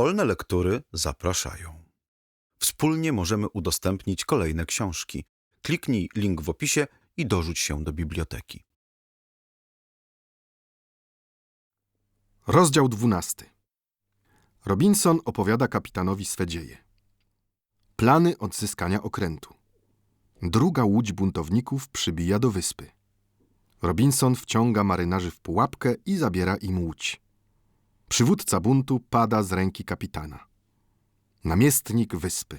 Wolne lektury zapraszają. Wspólnie możemy udostępnić kolejne książki. Kliknij link w opisie i dorzuć się do biblioteki. Rozdział 12. Robinson opowiada kapitanowi swe dzieje. Plany odzyskania okrętu. Druga łódź buntowników przybija do wyspy. Robinson wciąga marynarzy w pułapkę i zabiera im łódź. Przywódca buntu pada z ręki kapitana. Namiestnik wyspy.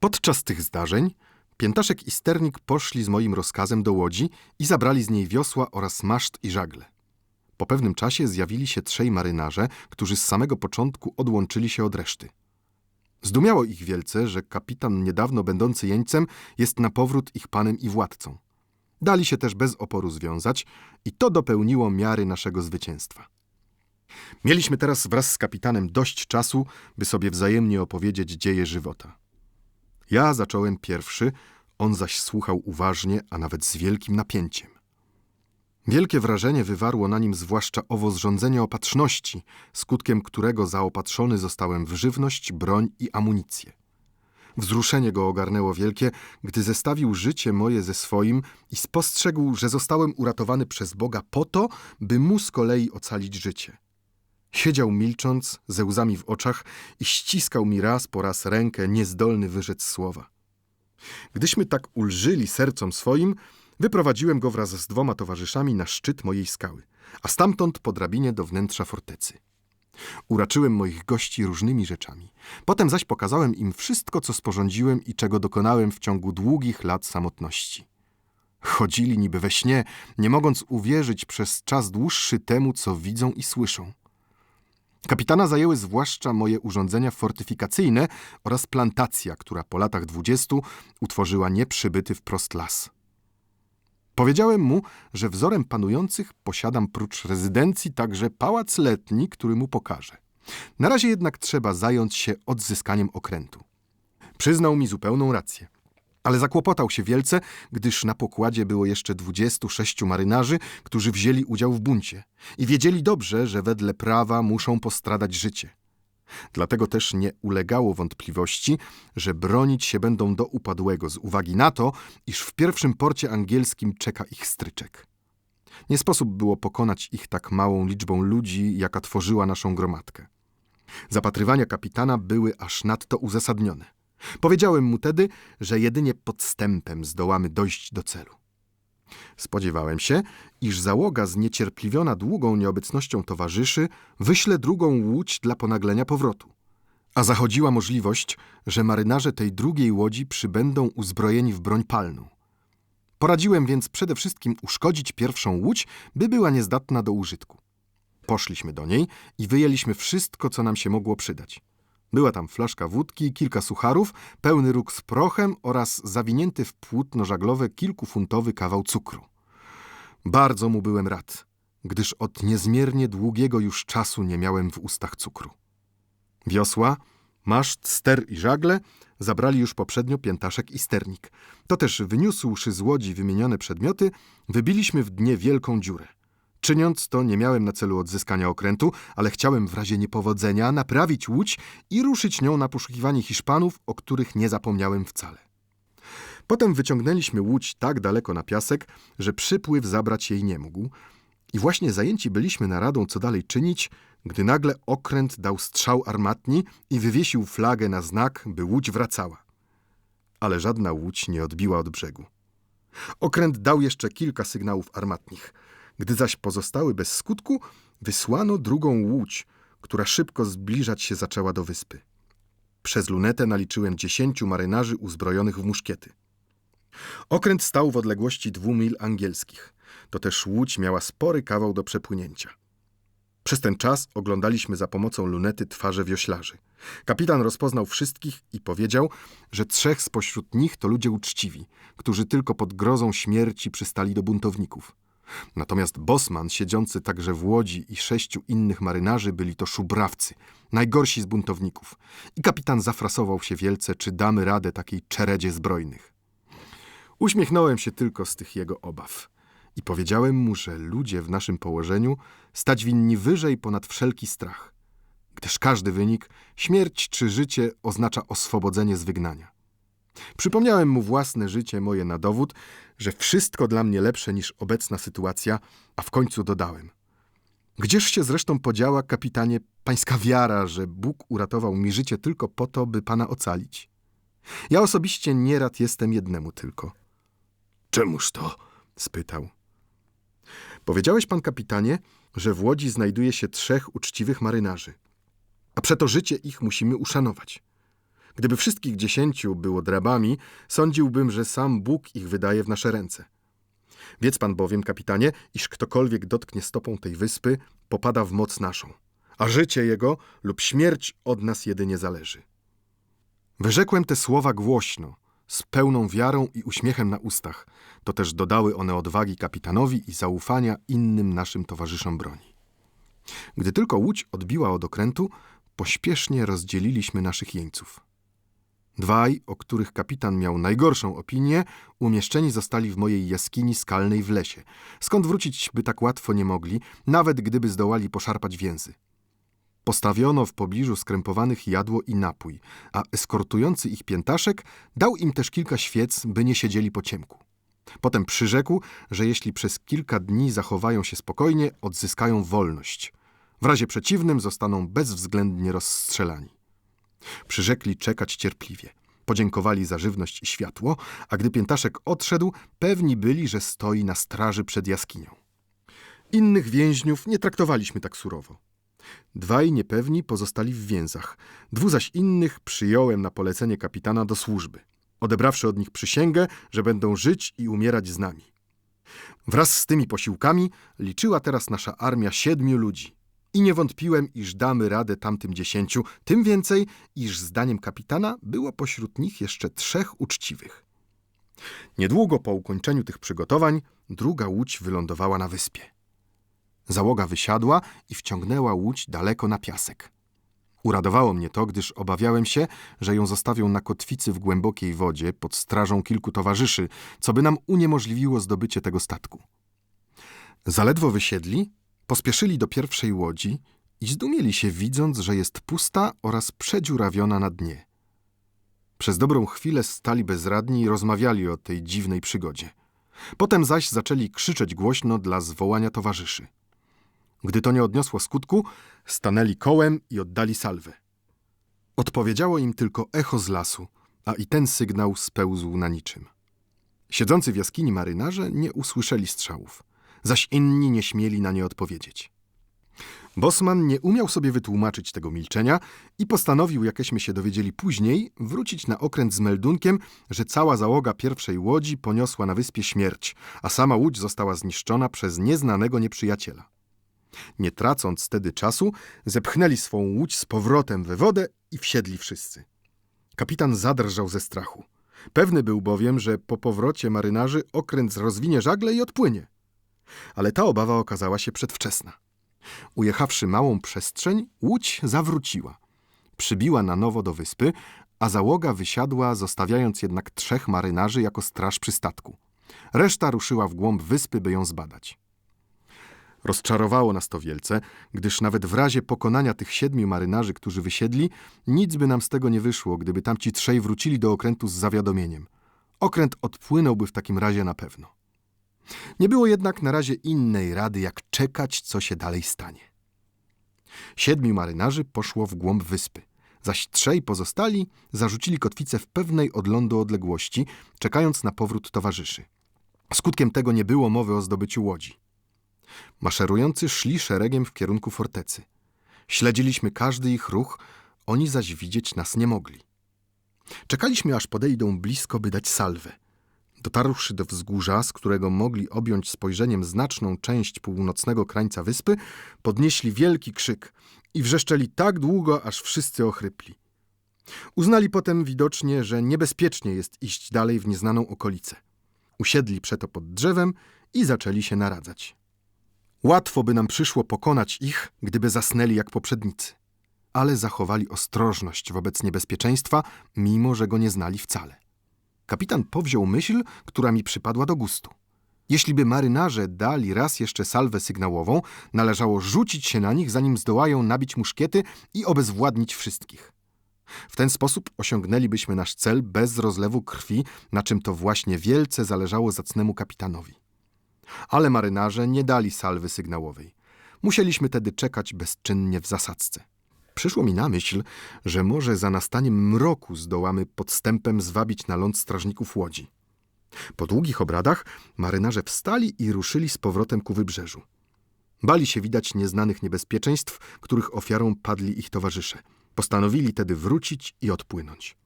Podczas tych zdarzeń Piętaszek i Sternik poszli z moim rozkazem do łodzi i zabrali z niej wiosła oraz maszt i żagle. Po pewnym czasie zjawili się trzej marynarze, którzy z samego początku odłączyli się od reszty. Zdumiało ich wielce, że kapitan niedawno będący jeńcem jest na powrót ich panem i władcą. Dali się też bez oporu związać i to dopełniło miary naszego zwycięstwa. Mieliśmy teraz wraz z kapitanem dość czasu, by sobie wzajemnie opowiedzieć dzieje żywota. Ja zacząłem pierwszy, on zaś słuchał uważnie, a nawet z wielkim napięciem. Wielkie wrażenie wywarło na nim zwłaszcza owo zrządzenie opatrzności, skutkiem którego zaopatrzony zostałem w żywność, broń i amunicję. Wzruszenie go ogarnęło wielkie, gdy zestawił życie moje ze swoim i spostrzegł, że zostałem uratowany przez Boga po to, by mu z kolei ocalić życie. Siedział milcząc, ze łzami w oczach i ściskał mi raz po raz rękę, niezdolny wyrzec słowa. Gdyśmy tak ulżyli sercom swoim, wyprowadziłem go wraz z dwoma towarzyszami na szczyt mojej skały, a stamtąd po drabinie do wnętrza fortecy. Uraczyłem moich gości różnymi rzeczami. Potem zaś pokazałem im wszystko, co sporządziłem i czego dokonałem w ciągu długich lat samotności. Chodzili niby we śnie, nie mogąc uwierzyć przez czas dłuższy temu, co widzą i słyszą. Kapitana zajęły zwłaszcza moje urządzenia fortyfikacyjne oraz plantacja, która po latach dwudziestu utworzyła nieprzybyty wprost las. Powiedziałem mu, że wzorem panujących posiadam prócz rezydencji także pałac letni, który mu pokażę. Na razie jednak trzeba zająć się odzyskaniem okrętu. Przyznał mi zupełną rację. Ale zakłopotał się wielce, gdyż na pokładzie było jeszcze 26 marynarzy, którzy wzięli udział w buncie i wiedzieli dobrze, że wedle prawa muszą postradać życie. Dlatego też nie ulegało wątpliwości, że bronić się będą do upadłego z uwagi na to, iż w pierwszym porcie angielskim czeka ich stryczek. Nie sposób było pokonać ich tak małą liczbą ludzi, jaka tworzyła naszą gromadkę. Zapatrywania kapitana były aż nadto uzasadnione. Powiedziałem mu tedy, że jedynie podstępem zdołamy dojść do celu. Spodziewałem się, iż załoga zniecierpliwiona długą nieobecnością towarzyszy wyśle drugą łódź dla ponaglenia powrotu. A zachodziła możliwość, że marynarze tej drugiej łodzi przybędą uzbrojeni w broń palną. Poradziłem więc przede wszystkim uszkodzić pierwszą łódź, by była niezdatna do użytku. Poszliśmy do niej i wyjęliśmy wszystko, co nam się mogło przydać. Była tam flaszka wódki, kilka sucharów, pełny róg z prochem oraz zawinięty w płótno żaglowe kilkufuntowy kawał cukru. Bardzo mu byłem rad, gdyż od niezmiernie długiego już czasu nie miałem w ustach cukru. Wiosła, maszt, ster i żagle zabrali już poprzednio piętaszek i sternik. To też wyniósłszy z łodzi wymienione przedmioty, wybiliśmy w dnie wielką dziurę. Czyniąc to, nie miałem na celu odzyskania okrętu, ale chciałem w razie niepowodzenia naprawić łódź i ruszyć nią na poszukiwanie Hiszpanów, o których nie zapomniałem wcale. Potem wyciągnęliśmy łódź tak daleko na piasek, że przypływ zabrać jej nie mógł. I właśnie zajęci byliśmy naradą, co dalej czynić, gdy nagle okręt dał strzał armatni i wywiesił flagę na znak, by łódź wracała. Ale żadna łódź nie odbiła od brzegu. Okręt dał jeszcze kilka sygnałów armatnich – gdy zaś pozostały bez skutku, wysłano drugą łódź, która szybko zbliżać się zaczęła do wyspy. Przez lunetę naliczyłem dziesięciu marynarzy uzbrojonych w muszkiety. Okręt stał w odległości dwóch mil angielskich. To też łódź miała spory kawał do przepłynięcia. Przez ten czas oglądaliśmy za pomocą lunety twarze wioślarzy. Kapitan rozpoznał wszystkich i powiedział, że trzech spośród nich to ludzie uczciwi, którzy tylko pod grozą śmierci przystali do buntowników. Natomiast Bosman, siedzący także w łodzi i sześciu innych marynarzy byli to szubrawcy, najgorsi z buntowników. I kapitan zafrasował się wielce, czy damy radę takiej czeredzie zbrojnych. Uśmiechnąłem się tylko z tych jego obaw. i powiedziałem mu, że ludzie w naszym położeniu stać winni wyżej ponad wszelki strach, gdyż każdy wynik, śmierć czy życie, oznacza oswobodzenie z wygnania. Przypomniałem mu własne życie moje na dowód, że wszystko dla mnie lepsze niż obecna sytuacja, a w końcu dodałem. Gdzież się zresztą podziała, kapitanie, pańska wiara, że Bóg uratował mi życie tylko po to, by pana ocalić? Ja osobiście nierad jestem jednemu tylko. Czemuż to? spytał. Powiedziałeś pan, kapitanie, że w łodzi znajduje się trzech uczciwych marynarzy, a przeto życie ich musimy uszanować. Gdyby wszystkich dziesięciu było drabami, sądziłbym, że sam Bóg ich wydaje w nasze ręce. Wiedz pan bowiem, kapitanie, iż ktokolwiek dotknie stopą tej wyspy, popada w moc naszą, a życie jego lub śmierć od nas jedynie zależy. Wyrzekłem te słowa głośno, z pełną wiarą i uśmiechem na ustach. To też dodały one odwagi kapitanowi i zaufania innym naszym towarzyszom broni. Gdy tylko łódź odbiła od okrętu, pośpiesznie rozdzieliliśmy naszych jeńców. Dwaj, o których kapitan miał najgorszą opinię, umieszczeni zostali w mojej jaskini skalnej w lesie, skąd wrócić by tak łatwo nie mogli, nawet gdyby zdołali poszarpać więzy. Postawiono w pobliżu skrępowanych jadło i napój, a eskortujący ich piętaszek dał im też kilka świec, by nie siedzieli po ciemku. Potem przyrzekł, że jeśli przez kilka dni zachowają się spokojnie, odzyskają wolność. W razie przeciwnym zostaną bezwzględnie rozstrzelani. Przyrzekli czekać cierpliwie. Podziękowali za żywność i światło, a gdy piętaszek odszedł, pewni byli, że stoi na straży przed jaskinią. Innych więźniów nie traktowaliśmy tak surowo. Dwaj niepewni pozostali w więzach, dwu zaś innych przyjąłem na polecenie kapitana do służby, odebrawszy od nich przysięgę, że będą żyć i umierać z nami. Wraz z tymi posiłkami liczyła teraz nasza armia siedmiu ludzi. I nie wątpiłem, iż damy radę tamtym dziesięciu, tym więcej, iż zdaniem kapitana było pośród nich jeszcze trzech uczciwych. Niedługo po ukończeniu tych przygotowań druga łódź wylądowała na wyspie. Załoga wysiadła i wciągnęła łódź daleko na piasek. Uradowało mnie to, gdyż obawiałem się, że ją zostawią na kotwicy w głębokiej wodzie pod strażą kilku towarzyszy, co by nam uniemożliwiło zdobycie tego statku. Zaledwo wysiedli, pospieszyli do pierwszej łodzi i zdumieli się, widząc, że jest pusta oraz przedziurawiona na dnie. Przez dobrą chwilę stali bezradni i rozmawiali o tej dziwnej przygodzie. Potem zaś zaczęli krzyczeć głośno dla zwołania towarzyszy. Gdy to nie odniosło skutku, stanęli kołem i oddali salwę. Odpowiedziało im tylko echo z lasu, a i ten sygnał spełzł na niczym. Siedzący w jaskini marynarze nie usłyszeli strzałów, zaś inni nie śmieli na nie odpowiedzieć. Bosman nie umiał sobie wytłumaczyć tego milczenia i postanowił, jakeśmy się dowiedzieli później, wrócić na okręt z meldunkiem, że cała załoga pierwszej łodzi poniosła na wyspie śmierć, a sama łódź została zniszczona przez nieznanego nieprzyjaciela. Nie tracąc wtedy czasu, zepchnęli swą łódź z powrotem we wodę i wsiedli wszyscy. Kapitan zadrżał ze strachu. Pewny był bowiem, że po powrocie marynarzy okręt rozwinie żagle i odpłynie. Ale ta obawa okazała się przedwczesna. Ujechawszy małą przestrzeń, łódź zawróciła. Przybiła na nowo do wyspy, a załoga wysiadła, zostawiając jednak trzech marynarzy jako straż przy statku. Reszta ruszyła w głąb wyspy, by ją zbadać. Rozczarowało nas to wielce, gdyż nawet w razie pokonania tych siedmiu marynarzy, którzy wysiedli, nic by nam z tego nie wyszło, gdyby tamci trzej wrócili do okrętu z zawiadomieniem. Okręt odpłynąłby w takim razie na pewno. Nie było jednak na razie innej rady, jak czekać, co się dalej stanie. Siedmiu marynarzy poszło w głąb wyspy, zaś trzej pozostali zarzucili kotwicę w pewnej od lądu odległości, czekając na powrót towarzyszy. Skutkiem tego nie było mowy o zdobyciu łodzi. Maszerujący szli szeregiem w kierunku fortecy. Śledziliśmy każdy ich ruch, oni zaś widzieć nas nie mogli. Czekaliśmy, aż podejdą blisko, by dać salwę. Dotarłszy do wzgórza, z którego mogli objąć spojrzeniem znaczną część północnego krańca wyspy, podnieśli wielki krzyk i wrzeszczeli tak długo, aż wszyscy ochrypli. Uznali potem widocznie, że niebezpiecznie jest iść dalej w nieznaną okolicę. Usiedli przeto pod drzewem i zaczęli się naradzać. Łatwo by nam przyszło pokonać ich, gdyby zasnęli jak poprzednicy, ale zachowali ostrożność wobec niebezpieczeństwa, mimo że go nie znali wcale. Kapitan powziął myśl, która mi przypadła do gustu. Jeśli by marynarze dali raz jeszcze salwę sygnałową, należało rzucić się na nich, zanim zdołają nabić muszkiety i obezwładnić wszystkich. W ten sposób osiągnęlibyśmy nasz cel bez rozlewu krwi, na czym to właśnie wielce zależało zacnemu kapitanowi. Ale marynarze nie dali salwy sygnałowej. Musieliśmy tedy czekać bezczynnie w zasadzce. Przyszło mi na myśl, że może za nastaniem mroku zdołamy podstępem zwabić na ląd strażników łodzi. Po długich obradach marynarze wstali i ruszyli z powrotem ku wybrzeżu. Bali się widać nieznanych niebezpieczeństw, których ofiarą padli ich towarzysze. Postanowili tedy wrócić i odpłynąć.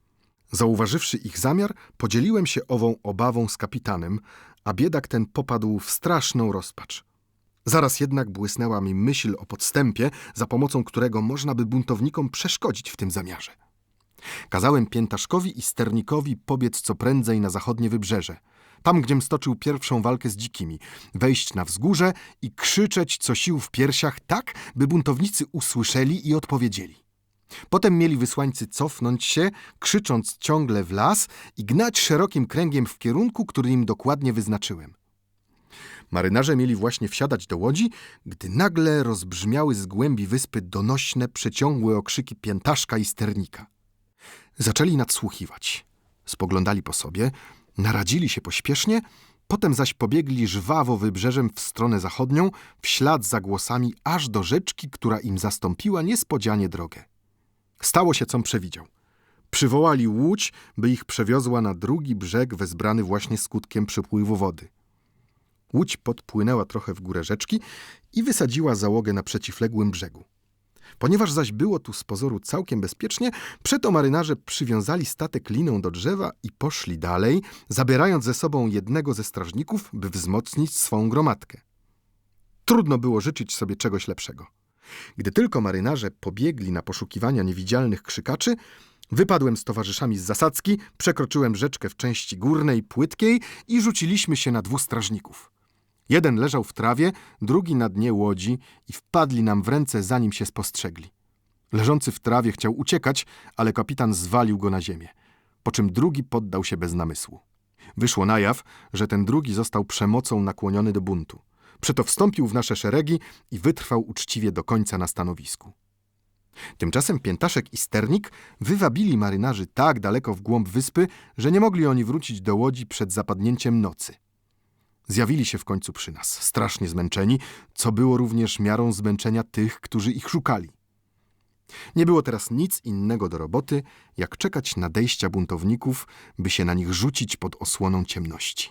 Zauważywszy ich zamiar, podzieliłem się ową obawą z kapitanem, a biedak ten popadł w straszną rozpacz. Zaraz jednak błysnęła mi myśl o podstępie, za pomocą którego można by buntownikom przeszkodzić w tym zamiarze. Kazałem Piętaszkowi i Sternikowi pobiec co prędzej na zachodnie wybrzeże, tam gdziem stoczył pierwszą walkę z dzikimi, wejść na wzgórze i krzyczeć co sił w piersiach tak, by buntownicy usłyszeli i odpowiedzieli. Potem mieli wysłańcy cofnąć się, krzycząc ciągle w las i gnać szerokim kręgiem w kierunku, który im dokładnie wyznaczyłem. Marynarze mieli właśnie wsiadać do łodzi, gdy nagle rozbrzmiały z głębi wyspy donośne, przeciągłe okrzyki piętaszka i sternika. Zaczęli nadsłuchiwać. Spoglądali po sobie, naradzili się pośpiesznie, potem zaś pobiegli żwawo wybrzeżem w stronę zachodnią, w ślad za głosami, aż do rzeczki, która im zastąpiła niespodzianie drogę. Stało się, com przewidział. Przywołali łódź, by ich przewiozła na drugi brzeg wezbrany właśnie skutkiem przypływu wody. Łódź podpłynęła trochę w górę rzeczki i wysadziła załogę na przeciwległym brzegu. Ponieważ zaś było tu z pozoru całkiem bezpiecznie, przeto marynarze przywiązali statek liną do drzewa i poszli dalej, zabierając ze sobą jednego ze strażników, by wzmocnić swą gromadkę. Trudno było życzyć sobie czegoś lepszego. Gdy tylko marynarze pobiegli na poszukiwania niewidzialnych krzykaczy, wypadłem z towarzyszami z zasadzki, przekroczyłem rzeczkę w części górnej, płytkiej i rzuciliśmy się na dwóch strażników. Jeden leżał w trawie, drugi na dnie łodzi i wpadli nam w ręce, zanim się spostrzegli. Leżący w trawie chciał uciekać, ale kapitan zwalił go na ziemię, po czym drugi poddał się bez namysłu. Wyszło na jaw, że ten drugi został przemocą nakłoniony do buntu. Przeto wstąpił w nasze szeregi i wytrwał uczciwie do końca na stanowisku. Tymczasem Piętaszek i Sternik wywabili marynarzy tak daleko w głąb wyspy, że nie mogli oni wrócić do łodzi przed zapadnięciem nocy. Zjawili się w końcu przy nas, strasznie zmęczeni, co było również miarą zmęczenia tych, którzy ich szukali. Nie było teraz nic innego do roboty, jak czekać nadejścia buntowników, by się na nich rzucić pod osłoną ciemności.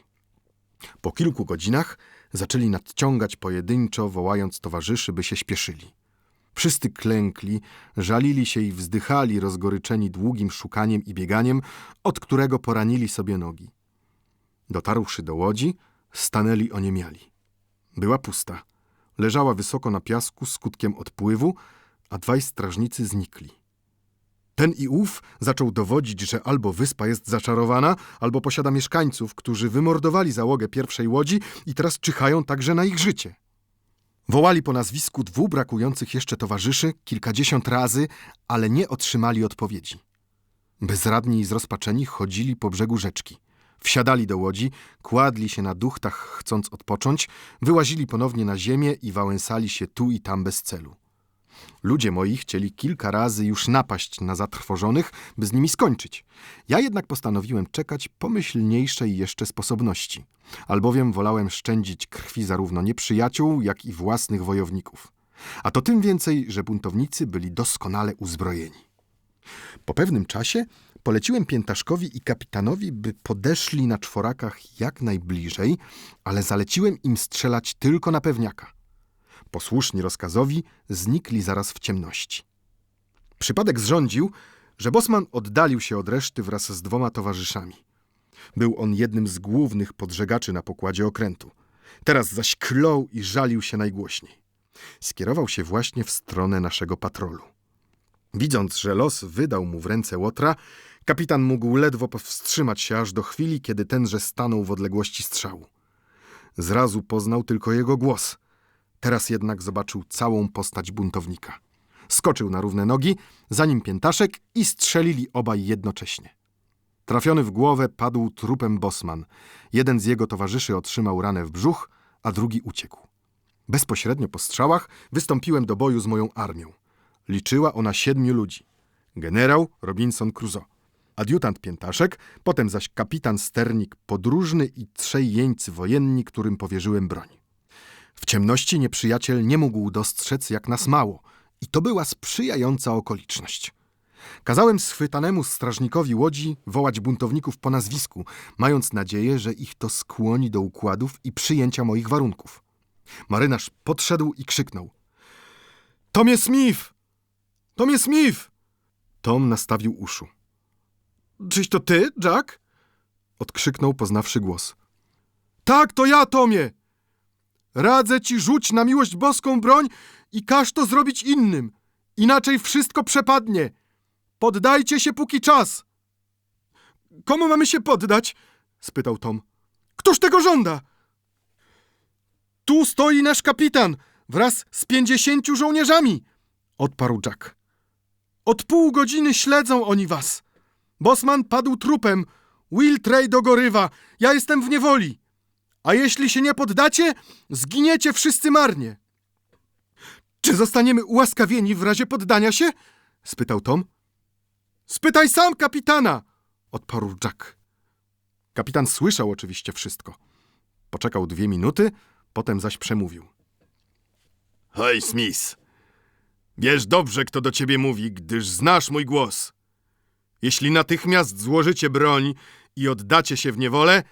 Po kilku godzinach zaczęli nadciągać pojedynczo, wołając towarzyszy, by się śpieszyli. Wszyscy klękli, żalili się i wzdychali, rozgoryczeni długim szukaniem i bieganiem, od którego poranili sobie nogi. Dotarłszy do łodzi, stanęli oniemiali. Była pusta. Leżała wysoko na piasku skutkiem odpływu, a dwaj strażnicy znikli. Ten i ów zaczął dowodzić, że albo wyspa jest zaczarowana, albo posiada mieszkańców, którzy wymordowali załogę pierwszej łodzi i teraz czyhają także na ich życie. Wołali po nazwisku dwóch brakujących jeszcze towarzyszy kilkadziesiąt razy, ale nie otrzymali odpowiedzi. Bezradni i zrozpaczeni chodzili po brzegu rzeczki. Wsiadali do łodzi, kładli się na duchtach, chcąc odpocząć, wyłazili ponownie na ziemię i wałęsali się tu i tam bez celu. Ludzie moi chcieli kilka razy już napaść na zatrwożonych, by z nimi skończyć. Ja jednak postanowiłem czekać pomyślniejszej jeszcze sposobności, albowiem wolałem szczędzić krwi zarówno nieprzyjaciół, jak i własnych wojowników. A to tym więcej, że buntownicy byli doskonale uzbrojeni. Po pewnym czasie poleciłem Piętaszkowi i kapitanowi, by podeszli na czworakach jak najbliżej, ale zaleciłem im strzelać tylko na pewniaka. Posłuszni rozkazowi, znikli zaraz w ciemności. Przypadek zrządził, że Bosman oddalił się od reszty wraz z dwoma towarzyszami. Był on jednym z głównych podżegaczy na pokładzie okrętu. Teraz zaś klął i żalił się najgłośniej. Skierował się właśnie w stronę naszego patrolu. Widząc, że los wydał mu w ręce łotra, kapitan mógł ledwo powstrzymać się aż do chwili, kiedy tenże stanął w odległości strzału. Zrazu poznał tylko jego głos. Teraz jednak zobaczył całą postać buntownika. Skoczył na równe nogi, za nim piętaszek i strzelili obaj jednocześnie. Trafiony w głowę padł trupem Bosman. Jeden z jego towarzyszy otrzymał ranę w brzuch, a drugi uciekł. Bezpośrednio po strzałach wystąpiłem do boju z moją armią. Liczyła ona siedmiu ludzi. Generał Robinson Crusoe, adiutant Piętaszek, potem zaś kapitan sternik podróżny i trzej jeńcy wojenni, którym powierzyłem broń. W ciemności nieprzyjaciel nie mógł dostrzec, jak nas mało, i to była sprzyjająca okoliczność. Kazałem schwytanemu strażnikowi łodzi wołać buntowników po nazwisku, mając nadzieję, że ich to skłoni do układów i przyjęcia moich warunków. Marynarz podszedł i krzyknął. Tomie Smith! Tomie Smith! Tom nastawił uszu. Czyś to ty, Jack? Odkrzyknął, poznawszy głos. Tak, to ja, Tomie! Radzę ci rzuć na miłość boską broń i każ to zrobić innym. Inaczej wszystko przepadnie. Poddajcie się póki czas. Komu mamy się poddać? spytał Tom. Któż tego żąda? Tu stoi nasz kapitan wraz z pięćdziesięciu żołnierzami, odparł Jack. Od pół godziny śledzą oni was. Bosman padł trupem. Will Trey dogorywa. Ja jestem w niewoli. A jeśli się nie poddacie, zginiecie wszyscy marnie. Czy zostaniemy ułaskawieni w razie poddania się? spytał Tom. Spytaj sam kapitana, odparł Jack. Kapitan słyszał oczywiście wszystko. Poczekał dwie minuty, potem zaś przemówił. Hej, Smith. Wiesz dobrze, kto do ciebie mówi, gdyż znasz mój głos. Jeśli natychmiast złożycie broń i oddacie się w niewolę,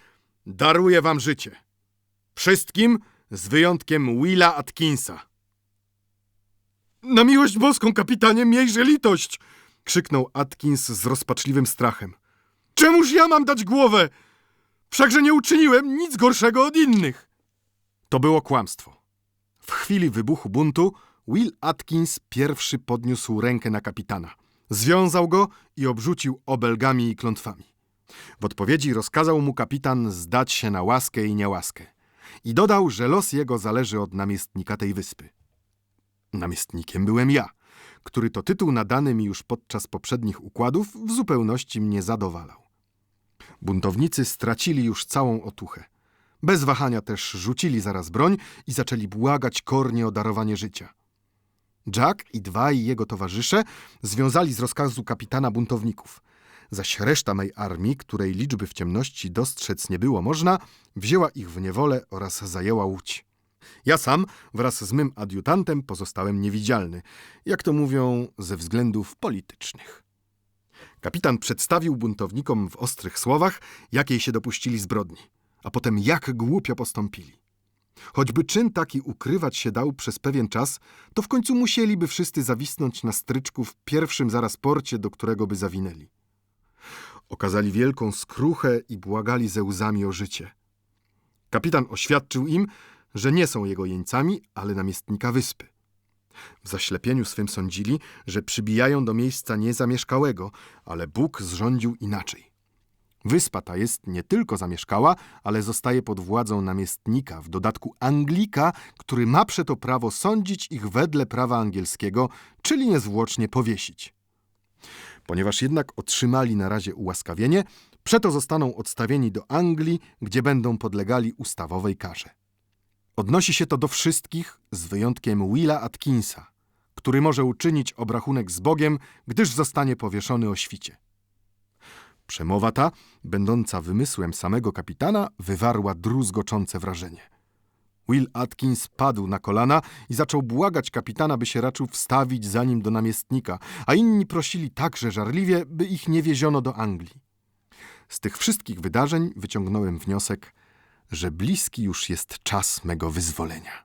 daruję wam życie. Wszystkim z wyjątkiem Willa Atkinsa. Na miłość boską, kapitanie, miejże litość! krzyknął Atkins z rozpaczliwym strachem. Czemuż ja mam dać głowę? Wszakże nie uczyniłem nic gorszego od innych. To było kłamstwo. W chwili wybuchu buntu Will Atkins pierwszy podniósł rękę na kapitana. Związał go i obrzucił obelgami i klątwami. W odpowiedzi rozkazał mu kapitan zdać się na łaskę i niełaskę. I dodał, że los jego zależy od namiestnika tej wyspy. Namiestnikiem byłem ja, który to tytuł nadany mi już podczas poprzednich układów w zupełności mnie zadowalał. Buntownicy stracili już całą otuchę. Bez wahania też rzucili zaraz broń i zaczęli błagać kornie o darowanie życia. Jack i dwaj jego towarzysze związali z rozkazu kapitana buntowników, zaś reszta mej armii, której liczby w ciemności dostrzec nie było można, wzięła ich w niewolę oraz zajęła łódź. Ja sam wraz z mym adiutantem pozostałem niewidzialny, jak to mówią, ze względów politycznych. Kapitan przedstawił buntownikom w ostrych słowach, jakiej się dopuścili zbrodni, a potem jak głupio postąpili. Choćby czyn taki ukrywać się dał przez pewien czas, to w końcu musieliby wszyscy zawisnąć na stryczku w pierwszym zaraz porcie, do którego by zawinęli. Okazali wielką skruchę i błagali ze łzami o życie. Kapitan oświadczył im, że nie są jego jeńcami, ale namiestnika wyspy. W zaślepieniu swym sądzili, że przybijają do miejsca niezamieszkałego, ale Bóg zrządził inaczej. Wyspa ta jest nie tylko zamieszkała, ale zostaje pod władzą namiestnika, w dodatku Anglika, który ma przeto prawo sądzić ich wedle prawa angielskiego, czyli niezwłocznie powiesić. Ponieważ jednak otrzymali na razie ułaskawienie, przeto zostaną odstawieni do Anglii, gdzie będą podlegali ustawowej karze. Odnosi się to do wszystkich, z wyjątkiem Willa Atkinsa, który może uczynić obrachunek z Bogiem, gdyż zostanie powieszony o świcie. Przemowa ta, będąca wymysłem samego kapitana, wywarła druzgoczące wrażenie. Will Atkins padł na kolana i zaczął błagać kapitana, by się raczył wstawić za nim do namiestnika, a inni prosili także żarliwie, by ich nie wieziono do Anglii. Z tych wszystkich wydarzeń wyciągnąłem wniosek, że bliski już jest czas mego wyzwolenia.